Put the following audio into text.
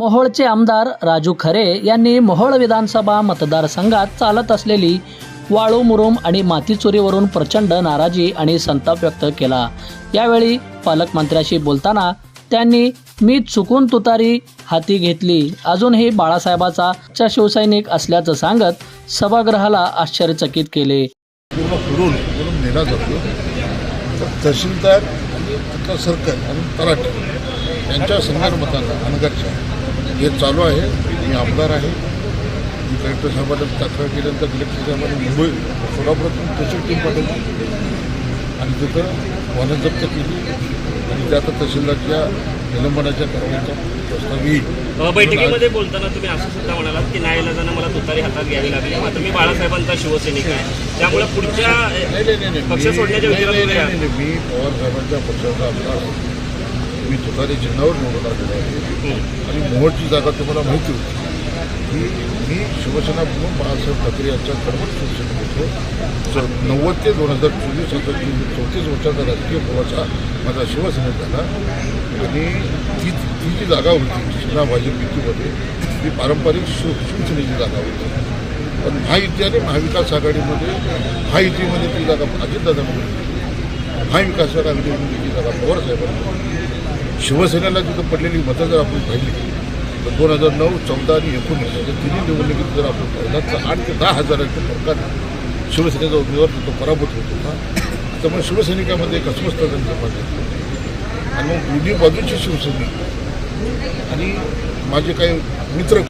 मोहोळचे आमदार राजू खरे यांनी मोहोळ विधानसभा मतदारसंघात चालत असलेली वाळू मुरुम आणि माती चोरीवरून प्रचंड नाराजी आणि संताप व्यक्त केला. यावेळी पालकमंत्र्याशी बोलताना त्यांनी मी चुकून तुतारी हाती घेतली. अजूनही बाळासाहेबाचा चा शिवसैनिक असल्याचं सांगत सभागृहाला आश्चर्यचकित केले. पूर्ण फिरून फिरून नेला जातो तहसीलदार सरकार आणि तलाठी यांच्या संदर्भात अनगरच्या हे चालू आहे. मी आमदार आहे. मी कलेक्टर साहेबांना तक्रार केल्यानंतर कलेक्टर साहेबांनी मुंबई सोलापुरातून तहसील टीम पाठवली. आणि तिथं वाहनं जप्त केली. आणि त्या आता तहसीलदारच्या निलंबनाच्या कारवाईचा प्रस्ताव येईल. बैठकीमध्ये बोलताना तुम्ही असं सुद्धा म्हणालात की नाईलाजानं मला तुतारी हातात घ्यावी लागली. मात्र मी बाळासाहेबांचा शिवसैनिक आहे. त्यामुळे पुढच्या नाही नाही नाही नाही. पक्ष सोडण्याच्या नाही, नाही, नाही, नाही, मी पवार साहेबांच्या पक्षाचा आमदार आहे. मी तुतारी चिन्हावर निवडून आलेलो आहे. आणि मोहोळची जागा तुम्हाला माहिती होती. की मी शिवसेना म्हणून बाळासाहेब ठाकरे यांच्या कडवट शिवसेनेत होतो. च- नव्वद ते दोन हजार चोवीस आता चौतीस वर्षाचा राजकीय प्रवासा माझा शिवसेनेत झाला. आणि ती ती जी जागा होती शिवसेना भाजप युतीमध्ये ती पारंपरिक शिव शिवसेनेची जागा होती. पण महायुती आणि महाविकास आघाडीमध्ये महायुतीमध्ये ती जागा अजितदादांकडे होती. महाविकास आघाडीमध्ये ती जागा पवारसाहेबांकडे होती. शिवसेनेला तिथं पडलेली मतं जर आपण पाहिली तर दोन हजार नऊ चौदा आणि एकोणीस या तिन्ही निवडणुकीत जर आपण पाहिला तर आठ ते दहा हजाराच्या फरकाने शिवसेनेचा उमेदवार तिथं पराभूत होत होता. त्यामुळे शिवसैनिकामध्ये एक अस्वस्थ निर्माण झाली. आणि मग दोन्ही बाजूची शिवसैनिक आणि माझे काही मित्र